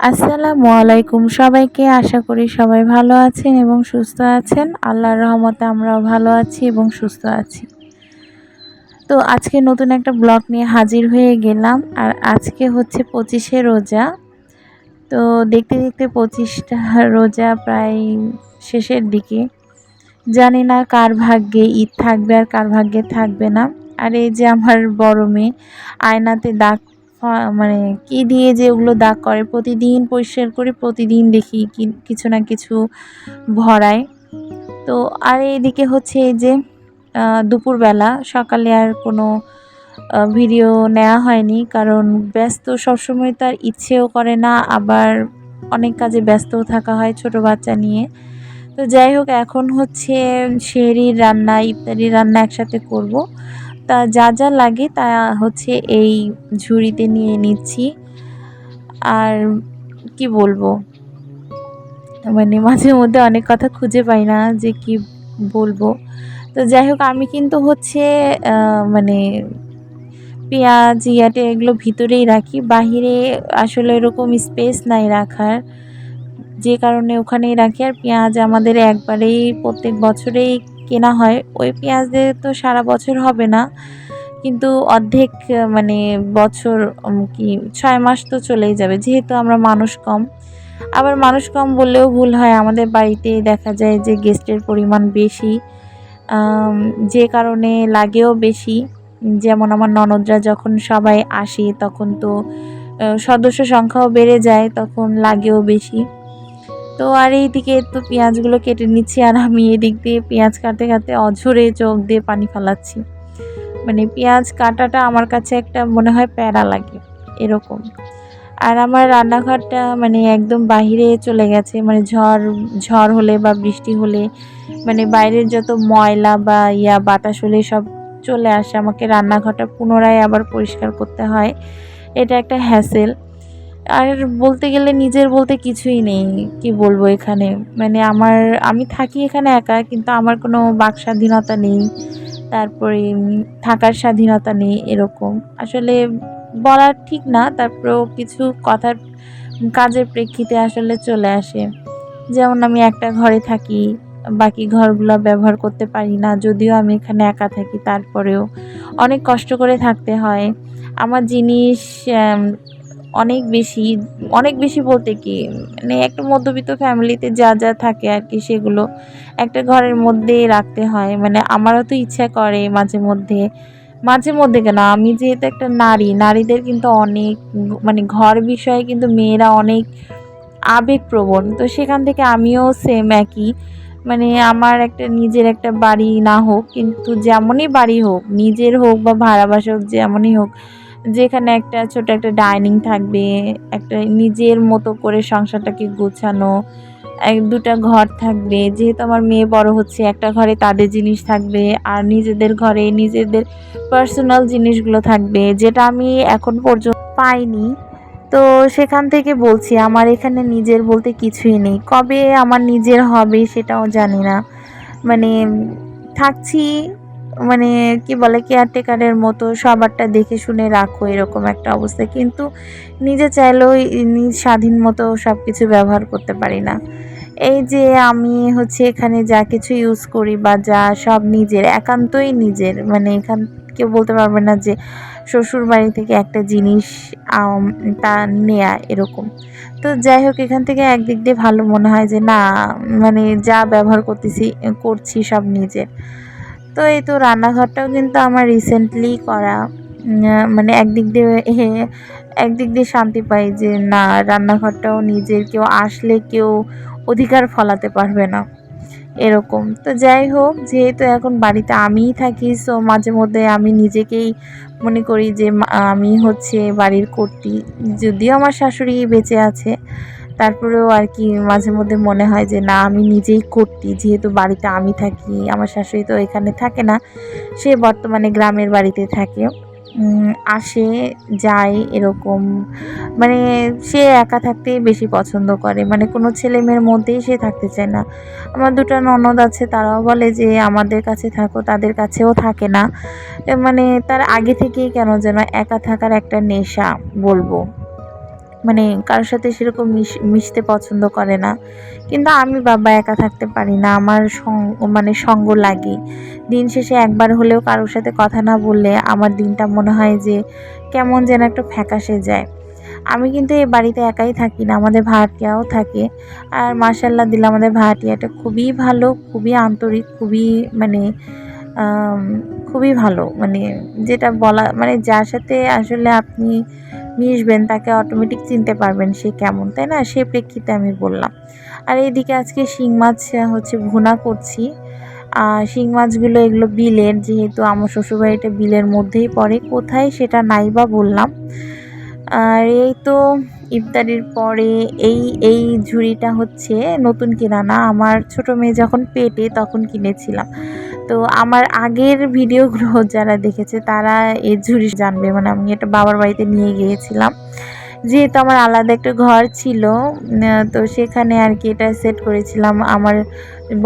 আসসালামু আলাইকুম। সবাইকে আশা করি সবাই ভালো আছেন এবং সুস্থ আছেন। আল্লাহর রহমতে আমরাও ভালো আছি এবং সুস্থ আছি। তো আজকে নতুন একটা ব্লগ নিয়ে হাজির হয়ে গেলাম। আর আজকে হচ্ছে পঁচিশে রোজা। তো দেখতে দেখতে পঁচিশটা রোজা প্রায় শেষের দিকে। জানি না কার ভাগ্যে ঈদ থাকবে আর কার ভাগ্যে থাকবে না। আর এই যে আমার বড় মেয়ে, আয়নাতে দাগ মানে কি দিয়ে যে ওগুলো দাগ করে, প্রতিদিন পরিষ্কার করে প্রতিদিন দেখি কিছু না কিছু ভরায়। তো আর এইদিকে হচ্ছে যে দুপুরবেলা সকালে আর কোনো ভিডিও নেওয়া হয়নি, কারণ ব্যস্ত সবসময় তার ইচ্ছেও করে না, আবার অনেক কাজে ব্যস্তও থাকা হয় ছোট বাচ্চা নিয়ে। তো যাই হোক, এখন হচ্ছে শেরির রান্না ইত্যাদি রান্না একসাথে করব। তা যা যা লাগে তা হচ্ছে এই ঝুড়িতে নিয়ে নিচ্ছি। আর কি বলব? মানে মাঝে মধ্যে অনেক কথা খুঁজে পাই না যে কি বলব। তো যাই হোক, আমি কিন্তু হচ্ছে মানে পেঁয়াজ ইয়াটে এগুলো ভিতরেই রাখি। বাহিরে আসলে এরকম স্পেস নাই রাখার। যে কারণে ওখানেই রাখি। আর পেঁয়াজ আমাদের একবারেই প্রত্যেক বছরেই কেনা হয়। ওই পেঁয়াজ দিয়ে তো সারা বছর হবে না। কিন্তু অর্ধেক মানে বছর কি, ছয় মাস তো চলেই যাবে। যেহেতু আমরা মানুষ কম। আবার মানুষ কম বললেও ভুল হয়। আমাদের বাড়িতে দেখা যায় যে গেস্টের পরিমাণ বেশি। যে কারণে লাগেও বেশি। যেমন আমার ননদরা যখন সবাই আসে, তখন তো সদস্য সংখ্যাও বেড়ে যায়, তখন লাগেও বেশি। তো আর এই দিকে তো পেঁয়াজগুলো কেটে নিচ্ছি আর আমি এদিক দিয়ে পেঁয়াজ কাটতে কাটতে অঝরে চোখ দিয়ে পানি ফালাচ্ছি। মানে পেঁয়াজ কাটাটা আমার কাছে একটা মনে হয় প্যারা লাগে, এরকম। আর আমার রান্নাঘরটা মানে একদম বাহিরে চলে গেছে মানে ঝড় ঝড় হলে বা বৃষ্টি হলে মানে বাইরের যত ময়লা বা ইয়া, বাতাস হলে সব চলে আসে। আমাকে রান্নাঘরটা পুনরায় আবার পরিষ্কার করতে হয়। এটা একটা হ্যাসেল আর বলতে গেলে নিজের বলতে কিছুই নেই, কি বলব এখানে? মানে আমার, আমি থাকি এখানে একা, কিন্তু আমার কোনো বাক স্বাধীনতা নেই, তারপরে থাকার স্বাধীনতা নেই, এরকম। আসলে বলার ঠিক না, তারপরেও কিছু কথার কাজের প্রেক্ষিতে আসলে চলে আসে। যেমন আমি একটা ঘরে থাকি, বাকি ঘরগুলো ব্যবহার করতে পারি না, যদিও আমি এখানে একা থাকি, তারপরেও অনেক কষ্ট করে থাকতে হয়। আমার জিনিস অনেক বেশি অনেক বেশি বলতে কি মানে একটা মধ্যবিত্ত ফ্যামিলিতে যা যা থাকে আর কি সেগুলো একটা ঘরের মধ্যেই রাখতে হয়। মানে আমারও তো ইচ্ছা করে মাঝে মধ্যে মাঝে মধ্যে কেন, আমি যেহেতু একটা নারী, নারীদের কিন্তু অনেক মানে ঘর বিষয়ে কিন্তু মেয়েরা অনেক আবেগপ্রবণ। তো সেখান থেকে আমিও সেম একই মানে আমার একটা নিজের একটা বাড়ি না হোক, কিন্তু যেমনই বাড়ি হোক, নিজের হোক বা ভাড়া বাসা হোক, যেমনই হোক যেখানে একটা ছোট একটা ডাইনিং থাকবে, একটা নিজের মতো করে সংসারটাকে গোছানো, এক দুটা ঘর থাকবে। যেহেতু আমার মেয়ে বড় হচ্ছে, একটা ঘরে তাদের জিনিস থাকবে আর নিজেদের ঘরে নিজেদের পার্সোনাল জিনিসগুলো থাকবে, যেটা আমি এখন পর্যন্ত পাইনি। তো সেখান থেকে বলছি, আমার এখানে নিজের বলতে কিছুই নেই। কবে আমার নিজের হবে সেটাও জানি না। মানে থাকছি মানে কি বলে কেয়ারটেকারের মতো সবারটা দেখে শুনে রাখো, এরকম একটা অবস্থা। কিন্তু নিজে চাইলেও নিজ স্বাধীন মতো সব কিছু ব্যবহার করতে পারি না। এই যে আমি হচ্ছে এখানে যা কিছু ইউজ করি বা যা সব নিজের, একান্তই নিজের মানে এখান, কেউ বলতে পারবে না যে শ্বশুর বাড়ি থেকে একটা জিনিস তা নেয়া, এরকম। তো যাই হোক, এখান থেকে একদিক দিয়ে ভালো মনে হয় যে না মানে যা ব্যবহার করতেছি, করছি সব নিজের। তো এই তো রান্নাঘরটাও কিন্তু আমার রিসেন্টলি করা মানে একদিক দিয়ে একদিক দিয়ে শান্তি পাই যে না, রান্নাঘরটাও নিজের, কেউ আসলে কেউ অধিকার ফলাতে পারবে না, এরকম। তো যাই হোক, যেহেতু এখন বাড়িতে আমিই থাকি সো মাঝে মধ্যে আমি নিজেকেই মনে করি যে আমি হচ্ছে বাড়ির কর্তি, যদিও আমার শাশুড়ি বেঁচে আছে তারপরেও আর কি মাঝে মধ্যে মনে হয় যে, না, আমি নিজেই করতি। যেহেতু বাড়িতে আমি থাকি, আমার শাশুড়ি তো এখানে থাকে না, সে বর্তমানে গ্রামের বাড়িতে থাকে। আসে, যায় এরকম। মানে সে একা থাকতেই বেশি পছন্দ করে। মানে কোনো ছেলে মেয়ের মধ্যেই সে থাকতে চায় না। আমার দুটো ননদ আছে, তারাও বলে যে, আমাদের কাছে থাকো, তাদের কাছেও থাকে না। মানে তার আগে থেকেই কেন যেন একা থাকার একটা নেশা বলব। মানে কারোর সাথে সেরকম মিশ- মিশতে পছন্দ করে না। কিন্তু আমি বাবা একা থাকতে পারি না, আমার মানে সঙ্গ লাগে। দিন শেষে একবার হলেও কারোর সাথে কথা না বললে আমার দিনটা মনে হয় যে কেমন যেন একটা ফ্যাকাশে যায়। আমি কিন্তু এই বাড়িতে একাই থাকি না, আমাদের ভাড়াটিয়াও থাকে। আর মার্শাল্লাহ দিলে আমাদের ভাড়াটিয়াটা খুবই ভালো, খুবই আন্তরিক, খুবই মানে খুবই ভালো। মানে যেটা বলা মানে যার সাথে আসলে আপনি মিশবেন তাকে অটোমেটিক চিনতে পারবেন সে কেমন, তাই না? সে প্রেক্ষিতে আমি বললাম। আর এইদিকে আজকে শিং মাছ হচ্ছে ভুনা করছি। আর শিং মাছগুলো এগুলো বিলের, যেহেতু আমার শ্বশুরবাড়িটা বিলের মধ্যেই পড়ে, কোথায় সেটা নাই বা বললাম। আর এই তো ইফতারির পরে এই এই ঝুড়িটা হচ্ছে নতুন কেনা না। আমার ছোট মেয়ে যখন পেটে তখন কিনেছিলাম। তো আমার আগের ভিডিওগুলো যারা দেখেছে তারা এই ঝুড়ি জানবে। মানে আমি এটা বাবার বাড়িতে নিয়ে গিয়েছিলাম। যেহেতু আমার আলাদা একটা ঘর ছিল তো সেখানে আর কি এটা সেট করেছিলাম। আমার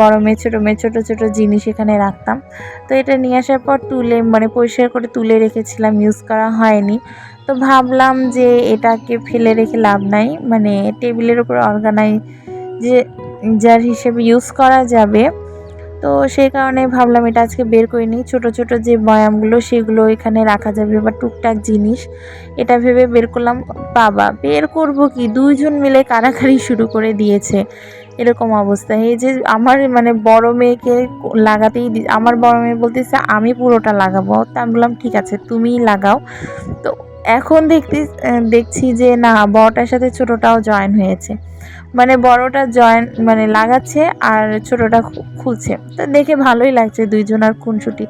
বড় মেয়ে, ছোটো মেয়ে, ছোটো ছোটো জিনিস এখানে রাখতাম। তো এটা নিয়ে আসার পর তুলে মানে পরিষ্কার করে তুলে রেখেছিলাম ইউজ করা হয়নি। তো ভাবলাম যে এটাকে ফেলে রেখে লাভ নাই। মানে টেবিলের উপর অর্গানাইজ যে, যার হিসেবে ইউজ করা যাবে তো সেই কারণে ভাবলাম এটা আজকে বের করে নিই। ছোটো ছোটো যে বয়ামগুলো, সেগুলো এখানে রাখা যাবে বা টুকটাক জিনিস, এটা ভেবে বের করলাম, বাবা, বের করব কি? দুইজন মিলে কারাকারি শুরু করে দিয়েছে। এরকম অবস্থা। এই যে আমার মানে বড় মেয়েকে লাগাতেই আমার বড় মেয়ে বলতেছে, আমি পুরোটা লাগাবো। তা আমি বললাম, ঠিক আছে, তুমিই লাগাও। তো এখন দেখতে দেখছি যে না, বড়টার সাথে ছোটটাও জয়েন হয়েছে। মানে বড়টা জয়েন মানে লাগাচ্ছে আর ছোটটা খুলছে। তো দেখে ভালোই লাগছে দুইজন আর খুনসুটি।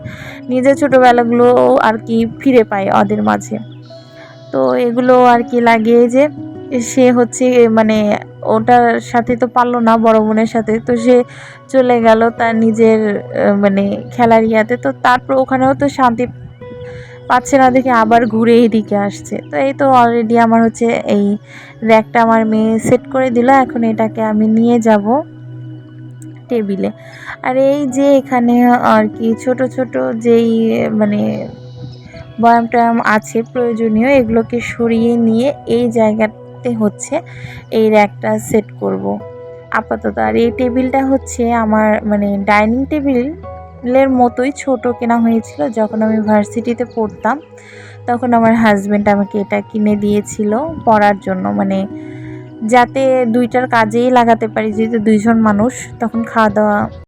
নিজের ছোটোবেলাগুলো আর কি ফিরে পায় ওদের মাঝে। তো এগুলো আর কি লাগিয়ে যে সে হচ্ছে মানে ওটার সাথে তো পারল না, বড় বোনের সাথে। তো সে চলে গেল তার নিজের মানে খেলার ইয়াতে। তো তারপর ওখানেও তো শান্তি পাচ্ছে না, দেখে আবার ঘুরে এদিকে আসছে। তো এই তো অলরেডি আমার হচ্ছে এই র্যাকটা আমার মেয়ে সেট করে দিল, এখন এটাকে আমি নিয়ে যাব টেবিলে আর এই যে এখানে আর কি ছোট ছোট যেই মানে বয়াম টয়াম আছে প্রয়োজনীয়, এগুলোকে সরিয়ে নিয়ে এই জায়গাতে হচ্ছে এই র্যাকটা সেট করব। আপাতত আর এই টেবিলটা হচ্ছে আমার মানে ডাইনিং টেবিলের মতোই ছোট কেনা হয়েছিল। যখন আমি ভার্সিটিতে পড়তাম, তখন আমার হাজব্যান্ড আমাকে এটা কিনে দিয়েছিল পড়ার জন্য। মানে যাতে দুইটার কাজেই লাগাতে পারি, যেহেতু দুইজন মানুষ, তখন খাওয়া দাওয়া